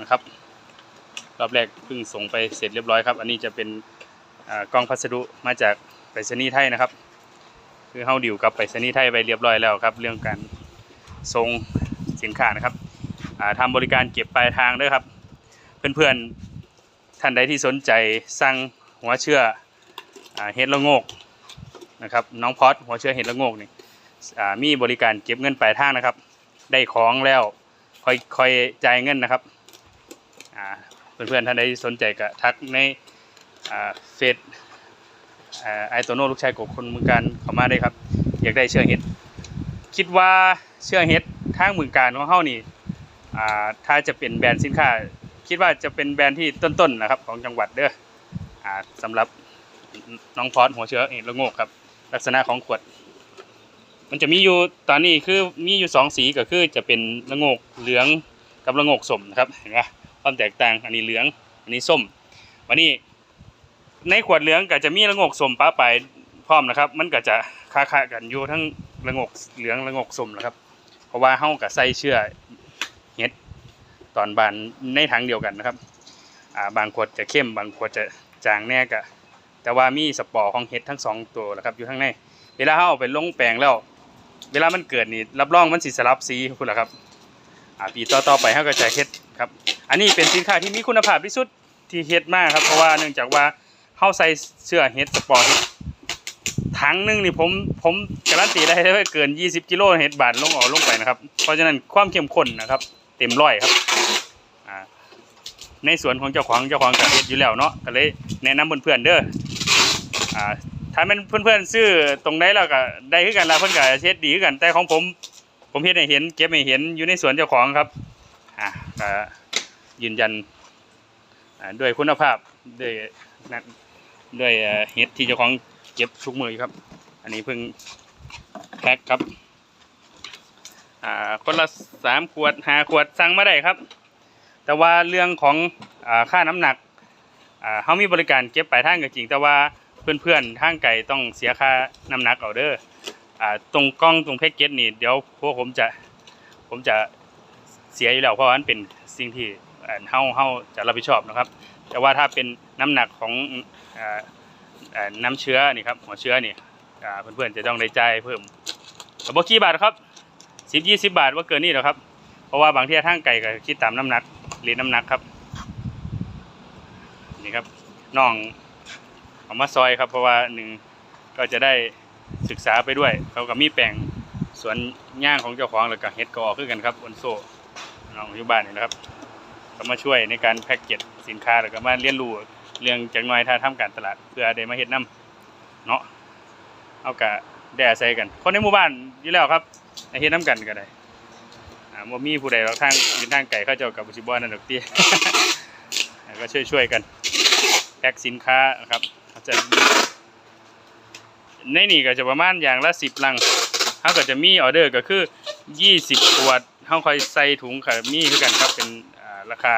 นะครับ รอบแรกเพิ่งส่งไปเสร็จเรียบร้อยครับ อันนี้จะเป็นกล่องพัสดุมาจากไปรษณีย์ไทยนะครับ คือเฮาดิวกับไปรษณีย์ไทยไปเรียบร้อยแล้วครับ เรื่องการส่งสินค้านะครับอ่าทำบริการเก็บปลายทางด้วยครับ เพื่อนๆท่านใดที่สนใจสั่งหัวเชื่ออเห็ดละโงกนะครับน้องพอดหัวเชื่อเห็ดละโงกนี่มีบริการเก็บเงินปลายทางนะครับ ได้ของแล้วค่อยค่อยจ่ายเงินนะครับ เพื่อนๆท่านใดสนใจก็ทักในเฟซไอโตโน่ลูกชายกบคนเมืองการเข้ามาได้ครับ อยากได้เชื่อเห็ด คิดว่าเชื่อเห็ดทางเมืองการของเฮานี่ถ้าจะเป็นแบรนด์สินค้า คิดว่าจะเป็นแบรนด์ที่ต้นๆนะครับของจังหวัดเด้ออ่าสำหรับน้องพอดหัวเชื้อเห็ดละโงกครับ ลักษณะของขวด มันจะมีอยู่ตอนนี้คือมีอยู่สองสีก็คือจะเป็นละโงกเหลืองกับละโงกส้มนะครับเห็นปะ ความแตกต่าง อันนี้เหลือง อันนี้ส้ม วันนี้ในขวดเหลืองก็จะมีละงกส้มป้าไปพร้อมนะครับ มันก็จะคาๆกันอยู่ทั้งละงกเหลืองละงกส้มนะครับ เพราะว่าเฮากับใส่เชื่อเห็ดตอนบานในถังเดียวกันนะครับอ่าบางขวดจะเข้มบางขวดจะจางแน่กะแต่ว่ามีสปอร์ของเห็ดทั้งสองตัวนะครับอยู่ข้างใน เวลาเขาเอาไปลงแปลงแล้ว เวลามันเกิดนี่รับรองมันสิสลับสีคุณล่ะครับอ่าปีต่อๆไปเขาก็จะเฮ็ดครับ อันนี้เป็นสินค้าที่มีคุณภาพที่สุดที่เฮ็ดมากครับ เพราะว่าเนื่องจากว่าเข้าใส่เสื้อเฮ็ดสปอร์ตถังนึงนี่ผมผมการันตีได้เลยว่าเกิน 20 กิโลเฮ็ดบาทลงออกลงไปนะครับ เพราะฉะนั้นความเข้มข้นนะครับ เต็มร้อยครับในส่วนของเจ้าของเจ้าของก็เฮ็ดอยู่แล้วเนาะก็เลยแนะนำเพื่อนๆเด้ออ่าถ้าเป็นเพื่อนๆซื้อตรงไหนแล้วก็ได้คือกันละเพื่อนก็เฮ็ดดีคือกันแต่ของผม ผมเฮ็ดให้เห็นเก็บให้เห็นอยู่ในสวนเจ้าของครับอ่า ยืนยันด้วยคุณภาพด้วยด้วยเอ่อเฮ็ดที่เจ้าของเก็บทุกมือครับ อันนี้เพิ่งแพ็คครับอ่าคนละสามขวดหาขวดสั่งมาได้ครับ แต่ว่าเรื่องของอค่าน้ำหนักเขามีบริการเก็บปลายทางก็จริง แต่ว่าเพื่อนๆทางไก่ต้องเสียค่าน้ำหนักเอาเด้ออตรงกล้องตรงแพ็กเกจนี่เดี๋ยวพวกผมจะผมจะเสียอยู่แล้วเพราะว่ามันเป็นสิ่งที่ เฮาเฮาจะรับผิดชอบนะครับ แต่ว่าถ้าเป็นน้ำหนักของอ่าอ่าน้ำเชื้อนี่ครับหัวเชื้อนี่เพื่อนๆจะต้องได้จ่ายเพิ่มกระบอกกี่บาทครับสิบยี่สิบบาทว่าเกินนี่หรอครับ เพราะว่าบางที่ทางไก่ก็คิดตามน้ำหนักหรือน้ำหนักครับนี่ครับน้องเอามาซอยครับ เพราะว่าหนึ่งก็จะได้ศึกษาไปด้วยเขาก็มีแปลงสวนย่างของเจ้าของแล้วก็เฮ็ดกอคือกันครับบนโซน้องอยู่บ้านนี่นะครับ ก็มาช่วยในการแพ็กเกจสินค้าแล้วก็มาเรียนรู้เรื่องจากหน้อยถ้าทำการตลาด เพื่อได้มาเฮ็ดนํเนาะเอากะได้อาศัยกัน คนในหมู่บ้านอยู่แล้วครับให้เฮ็ดนํกันก็ได้บ่มีผู้ใดหรอกทางยืนทางไก่เขาเจ้ากับสิบ่นั่นดอกติก็ช่วยๆกันแพ็คสินค้าครับจะในนี่ก็จะประมาณอย่างละสิบลังเขาก็จะมีออเดอร์ก็คือยี่สิบขวดเขาคอยใส่ถุงค่ะมีคือกันครับเป็น ราคา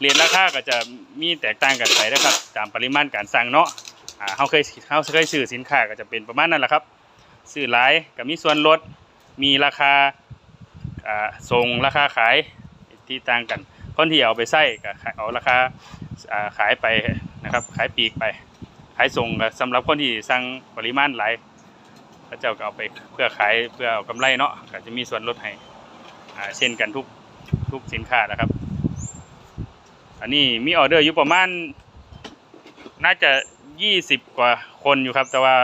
เรียนราคาก็จะมีแตกต่างกันไปนะครับ ตามปริมาณการสั่งเนาะอ่าเขาเคยเขาเคยซื้อสินค้าก็จะเป็นประมาณนั้นแหละครับซื้อหลายก็มีส่วนลดมีราคาอ่าส่งราคาขายที่ต่างกันคนที่เอาไปใส่ก็เอาราคาอ่าขายไปนะครับขายปีกไป ขายส่งก็สำหรับคนที่สั่งปริมาณหลายพระเจ้าก็เอาไปเพื่อขายเพื่อเอากำไรเนาะก็จะมีส่วนลดให้อ่าเช่นกันทุกทุกสินค้านะครับ อันนี้มีออเดอร์อยู่ประมาณ น่าจะยี่สิบกว่าคนอยู่ครับ แต่ว่า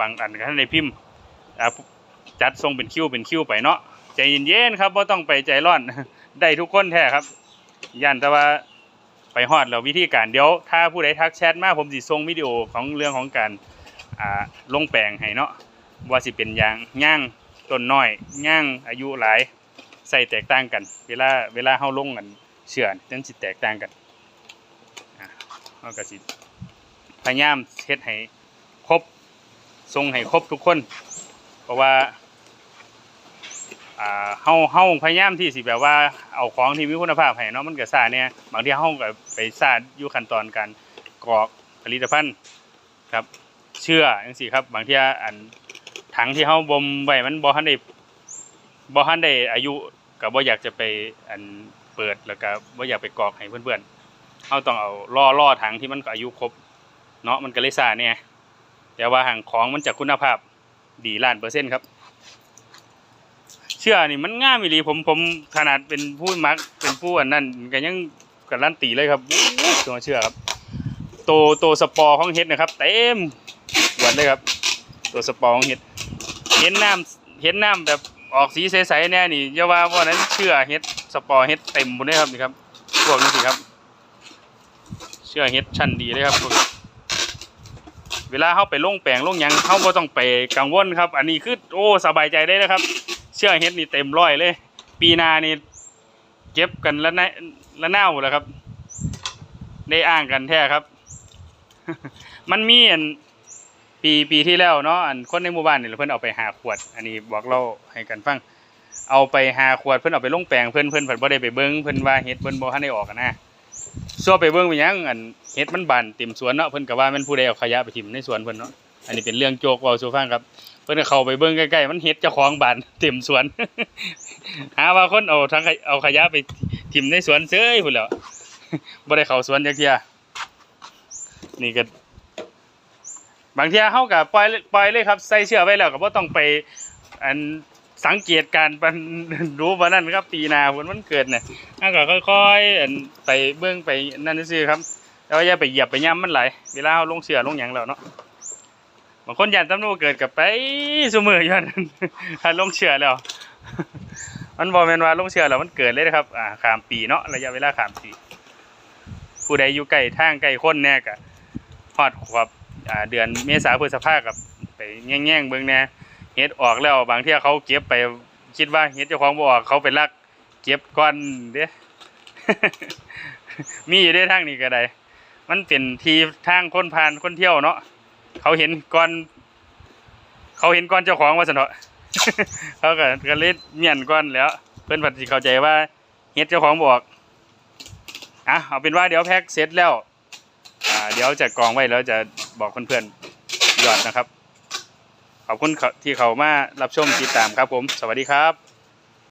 บางอันก็ท่านในพิมพ์จัดส่งเป็นคิวเป็นคิวไปเนาะใจเย็นๆครับว่าต้องไปใจร้อนได้ทุกคนแท้ครับยันแต่ว่าไปฮอดแล้ววิธีการเดี๋ยว ถ้าผู้ใดทักแชทมาผมสิส่งวิดีโอของเรื่องของการอ่าลงแปลงให้เนาะว่าสิเป็นยางย่างต้นน้อยย่างอายุหลายใส่แตกต่างกัน เวลาเวลาเฮาลงกันเชื่อนจังสิแตกต่างกัน เฮาก็สิพยายามเฮ็ดให้ครบส่งให้ครบทุกคน เพราะว่าอ่าเฮาเฮาพยายามที่สิแบบว่าเอาของที่มีคุณภาพให้เนาะมันก็ซ่าเนี่ยบางทีเฮาก็ไปซ่าอยู่ขั้นตอนการกรอกผลิตภัณฑ์ครับ เชื่อจังซี่ครับ บางทีอันถังที่เฮาบ่มไว้มันบ่ทันได้บ่ทันได้อายุก็บ่อยากจะไปอันเปิดแล้วก็บ่อยากไปกรอกให้เพื่อนๆ เราต้องเอาล่อล่อถังที่มันอายุครบเนาะมันก็เลยซ่าเนี่ยแต่ว่าหางของมันจะคุณภาพดีล้านเปอร์เซ็นต์ครับ เชื่อนี่มันง่ามอีหลีผมผมขนาดเป็นผู้มักเป็นผู้อันนั้นก็ยังการันตีเลยครับตัวเชื่อครับ โตโตสปอร์ของเฮ็ดนะครับ เต็มหวดเลยครับ ตัวสปอร์ของเฮ็ดเห็นน้ำเห็นน้ำแบบออกสีใสๆแน่นี่อย่าว่าว่านั้นเชื่อเฮ็ดสปอร์เฮ็ดเต็มหมดเลยครับนี่ครับพวกนี้สิครับ เชื่อเฮ็ดชั้นดีเลยครับเวลาเข้าไปลงแปลงลงยังเข้าก็ต้องไปกังวลครับ อันนี้คือโอ้สบายใจได้นะครับ เชื่อเฮ็ดนี่เต็มร้อยเลย ปีนานี่เก็บกันละนละเน่าแล้วครับ ได้อ้างกันแท้ครับ มันมีอันปีปีที่แล้วเนาะอันคนในหมู่บ้านนี่เพิ่อนเอาไปหาขวด อันนี้บอกเราให้กันฟัง เอาไปหาขวดเพิ่อนเอาไปลงแปลงเพิ่อนเพิ่อนเพิ่นบ่ได้ไปเบิ่งเพิ่อนว่าเฮ็ดเพิ่นบ่ทันได้ออกนะ ซัวไปเบิ่งไปยังอันเฮ็ดมันบานเต็มสวนเนาะเพิ่นก็ว่ามันผู้ใดเอาขยะไปทิ้งในสวนเพิ่นเนาะอันนี้เป็นเรื่องโจกเว้าสู่ฟังครับ เพิ่นก็เข้าไปเบิ่งใกล้ๆมันเฮ็ดเจ้าของบานเต็มสวน หาว่าคนเอาทั้งเอาขยะไปทิ่มในสวนเซ้ยพุ่นแหล้วบ่ได้เข้าสวนจักเที่ยนี่ก็บางเที่ยเฮาก็ปล่อยเลยปล่อยเลยครับใส่เชือกไว้แล้วก็บ่ต้องไปอัน สังเกตการปันรู้ว่านั่นครับปีนาพุ่นมันเกิดน่ะเฮาก็ค่อยๆไปเบิ่งไปนั่นซื่อๆครับแล้วอย่าไปเหยียบไปย่ํมันไหลเวลาเฮาลงเชือกลงหยังแล้วเนาะบางคนยันตำรวจเกิดกับไปซุมือย้อนถ้าลงเชื่อแล้ว มันบอกแมนว่าลงเชือแล้วมันเกิดเลยนะครับอ่าขามปีเนาะระยะเวลาขามปี ผู้ใดอยู่ใกล้ทางใกล้คนแน่กะฮอดขวบอ่าเดือนเมษาพฤษภากับไปแง่งๆเบิ่งแน่ เฮ็ดออกแล้วบางเที่ยเขาเก็บไปคิดว่าเฮ็ดเจ้าของบ่ออกเขาไปลัก เก็บก่อนเด้ มีอยู่ได้ทางนี้ก็ได้ มันเป็นทีทางคนผ่านคนเที่ยวเนาะเขาเห็นก่อน เขาเห็นก่อนเจ้าของว่าสนเถาะเขาก็ก็เล่นเมียนก่อนแล้ว เพื่อนผัดสิเข้าใจว่าเฮ็ดเจ้าของบอกอะเอาเป็นว่าเดี๋ยวแพ็คเสร็จแล้วอ่าเดี๋ยวจะกองไว้แล้วจะบอกเพื่อนๆยอดนะครับ ขอบคุณที่เขามารับชมติดตามครับผม สวัสดีครับ